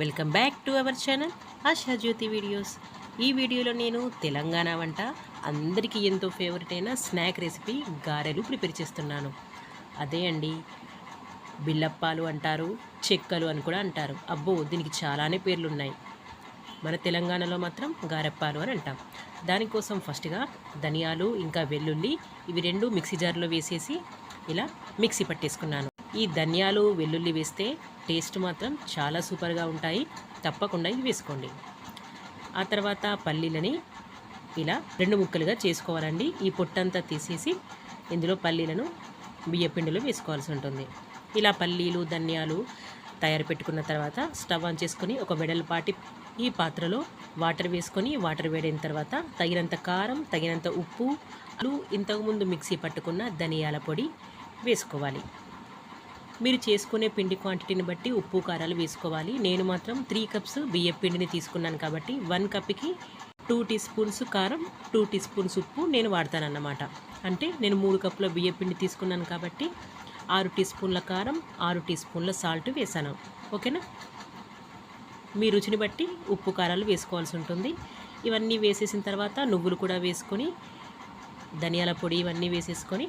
Welcome back to our channel Asha Jyothi videos. ఈ వీడియోలో నేను తెలంగాణ వంట అందరికీ ఎంతో ఫేవరెట్ అయిన స్నాక్ రెసిపీ గారెలు ప్రిపేర్ చేస్తున్నాను. అదే అండి బిల్లప్పాలు అంటారు చెక్కలు అని కూడా అంటారు. అబ్బో దీనికి చాలానే పేర్లు ఉన్నాయి మన తెలంగాణలో మాత్రం గారెప్పాలు అని అంటాం. దానికోసం ఫస్ట్గా ధనియాలు ఇంకా వెల్లుల్లి ఇవి రెండు మిక్సీ జార్లో వేసేసి ఇలా మిక్సీ పట్టేసుకున్నాను. ఈ ధనియాలు వెల్లుల్లి వేస్తే టేస్ట్ మాత్రం చాలా సూపర్గా ఉంటాయి. తప్పకుండా ఇవి వేసుకోండి. ఆ తర్వాత పల్లీలని ఇలా రెండు ముక్కలుగా చేసుకోవాలండి. ఈ పొట్టంతా తీసేసి ఇందులో పల్లీలను బియ్యపిండిలో వేసుకోవాల్సి ఉంటుంది. ఇలా పల్లీలు ధనియాలు తయారు పెట్టుకున్న తర్వాత స్టవ్ ఆన్ చేసుకొని ఒక వెడల్పాటి ఈ పాత్రలో వాటర్ వేసుకొని వాటర్ వేడైన తర్వాత తగినంత కారం తగినంత ఉప్పు ఇంతకుముందు మిక్సీ పట్టుకున్న ధనియాల పొడి వేసుకోవాలి. మీరు చేసుకునే పిండి క్వాంటిటీని బట్టి ఉప్పు కారాలు వేసుకోవాలి. నేను మాత్రం త్రీ కప్స్ బియ్యం పిండిని తీసుకున్నాను కాబట్టి వన్ కప్కి టూ టీ స్పూన్స్ కారం టూ టీ స్పూన్స్ ఉప్పు నేను వాడతానన్నమాట. అంటే నేను మూడు కప్పుల బియ్యం పిండి తీసుకున్నాను కాబట్టి ఆరు టీ స్పూన్ల కారం ఆరు టీ స్పూన్ల సాల్ట్ వేసాను. ఓకేనా? మీ రుచిని బట్టి ఉప్పు కారాలు వేసుకోవాల్సి ఉంటుంది. ఇవన్నీ వేసేసిన తర్వాత నువ్వులు కూడా వేసుకొని ధనియాల పొడి ఇవన్నీ వేసేసుకొని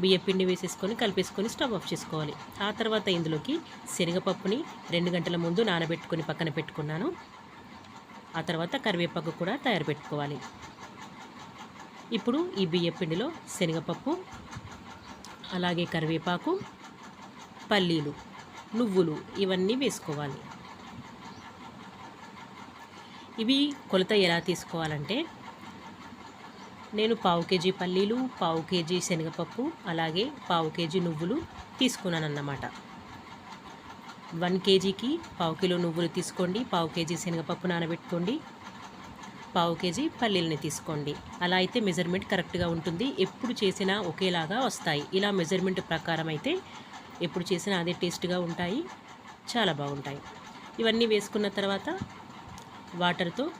బియ్య పిండి వేసేసుకొని కలిపేసుకొని స్టవ్ ఆఫ్ చేసుకోవాలి. ఆ తర్వాత ఇందులోకి శనగపప్పుని రెండు గంటల ముందు నానబెట్టుకొని పక్కన పెట్టుకున్నాను. ఆ తర్వాత కరివేపాకు కూడా తయారు పెట్టుకోవాలి. ఇప్పుడు ఈ బియ్య పిండిలో శనగపప్పు అలాగే కరివేపాకు పల్లీలు నువ్వులు ఇవన్నీ వేసుకోవాలి. ఇవి కొలత ఎలా తీసుకోవాలంటే నేను పావు కేజీ పల్లీలు పావు కేజీ శనగపప్పు అలాగే పావు కేజీ నువ్వులు తీసుకున్నాను అన్నమాట వన్ కేజీకి పావు కిలో నువ్వులు తీసుకోండి పావు కేజీ శనగపప్పు నానబెట్టుకోండి పావు కేజీ పల్లీలని తీసుకోండి. అలా అయితే మెజర్మెంట్ కరెక్ట్గా ఉంటుంది. ఎప్పుడు చేసినా ఒకేలాగా వస్తాయి. ఇలా మెజర్మెంట్ ప్రకారం అయితే ఎప్పుడు చేసినా అదే టేస్ట్గా ఉంటాయి చాలా బాగుంటాయి. ఇవన్నీ వేసుకున్న తర్వాత వాటర్తో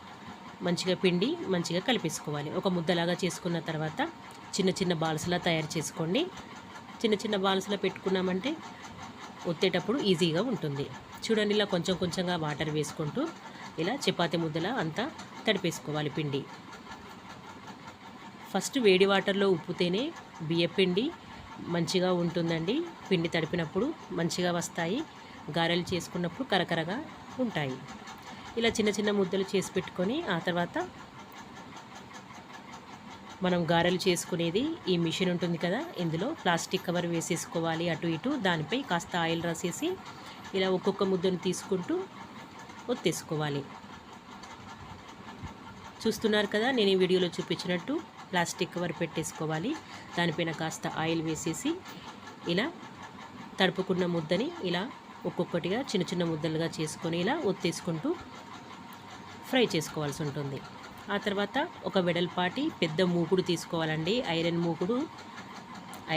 మంచిగా పిండి మంచిగా కలిపేసుకోవాలి. ఒక ముద్దలాగా చేసుకున్న తర్వాత చిన్న చిన్న బాల్స్లా తయారు చేసుకోండి. చిన్న చిన్న బాల్స్లో పెట్టుకున్నామంటే ఒత్తేటప్పుడు ఈజీగా ఉంటుంది. చూడండి ఇలా కొంచెం కొంచెంగా వాటర్ వేసుకుంటూ ఇలా చపాతి ముద్దలా అంతా తడిపేసుకోవాలి పిండి. ఫస్ట్ వేడి వాటర్లో ఉప్పుతేనే బియ్యపిండి మంచిగా ఉంటుందండి. పిండి తడిపినప్పుడు మంచిగా వస్తాయి. గారెలు చేసుకున్నప్పుడు కరకరగా ఉంటాయి. ఇలా చిన్న చిన్న ముద్దలు చేసి పెట్టుకొని ఆ తర్వాత మనం గారెలు చేసుకునేది ఈ మిషన్ ఉంటుంది కదా ఇందులో ప్లాస్టిక్ కవర్ వేసేసుకోవాలి అటు ఇటు దానిపై కాస్త ఆయిల్ రాసేసి ఇలా ఒక్కొక్క ముద్దను తీసుకుంటూ ఒత్తేసుకోవాలి. చూస్తున్నారు కదా నేను ఈ వీడియోలో చూపించినట్టు ప్లాస్టిక్ కవర్ పెట్టేసుకోవాలి దానిపైన కాస్త ఆయిల్ వేసేసి ఇలా తడుపుకున్న ముద్దని ఇలా ఒక్కొక్కటిగా చిన్న చిన్న ముద్దలుగా చేసుకొని ఇలా ఒత్తేసుకుంటూ ఫ్రై చేసుకోవాల్సి ఉంటుంది. ఆ తర్వాత ఒక వెడల్పాటి పెద్ద మూకుడు తీసుకోవాలండి. ఐరన్ మూకుడు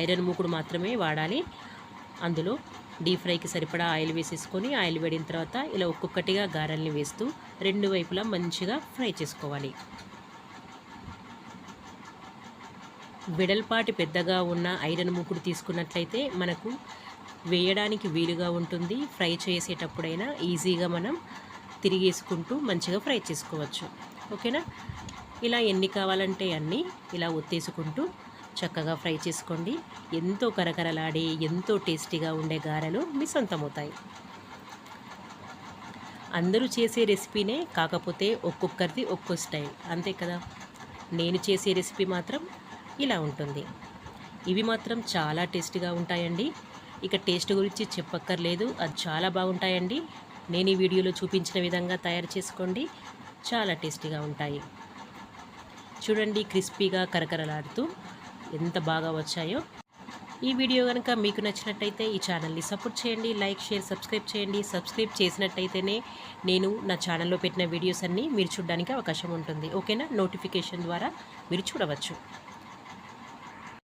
ఐరన్ మూకుడు మాత్రమే వాడాలి. అందులో డీప్ ఫ్రైకి సరిపడా ఆయిల్ వేసేసుకొని ఆయిల్ వేడిన తర్వాత ఇలా ఒక్కొక్కటిగా గారెల్ని వేస్తూ రెండు వైపులా మంచిగా ఫ్రై చేసుకోవాలి. వెడల్పాటి పెద్దగా ఉన్న ఐరన్ మూకుడు తీసుకున్నట్లయితే మనకు వేయడానికి వీలుగా ఉంటుంది. ఫ్రై చేసేటప్పుడైనా ఈజీగా మనం తిరిగేసుకుంటూ మంచిగా ఫ్రై చేసుకోవచ్చు. ఓకేనా? ఇలా ఎన్ని కావాలంటే అన్నీ ఇలా ఒత్తేసుకుంటూ చక్కగా ఫ్రై చేసుకోండి. ఎంతో కరకరలాడే ఎంతో టేస్టీగా ఉండే గారెలు మీ సొంతమవుతాయి. అందరూ చేసే రెసిపీనే కాకపోతే ఒక్కొక్కరిది ఒక్కో స్టైల్. అంతే కదా? నేను చేసే రెసిపీ మాత్రం ఇలా ఉంటుంది. ఇవి మాత్రం చాలా టేస్టీగా ఉంటాయండి. ఇక టేస్ట్ గురించి చెప్పక్కర్లేదు. అది చాలా బాగుంటాయండి. నేను ఈ వీడియోలో చూపించిన విధంగా తయారు చేసుకోండి. చాలా టేస్టీగా ఉంటాయి. చూడండి క్రిస్పీగా కరకరలాడుతూ ఎంత బాగా వచ్చాయో. ఈ వీడియో కనుక మీకు నచ్చినట్టయితే ఈ ఛానల్ని సపోర్ట్ చేయండి. లైక్ షేర్ సబ్స్క్రైబ్ చేయండి. సబ్స్క్రైబ్ చేసినట్టయితేనే నేను నా ఛానల్లో పెట్టిన వీడియోస్ అన్నీ మీరు చూడడానికి అవకాశం ఉంటుంది. ఓకేనా? నోటిఫికేషన్ ద్వారా మీరు చూడవచ్చు.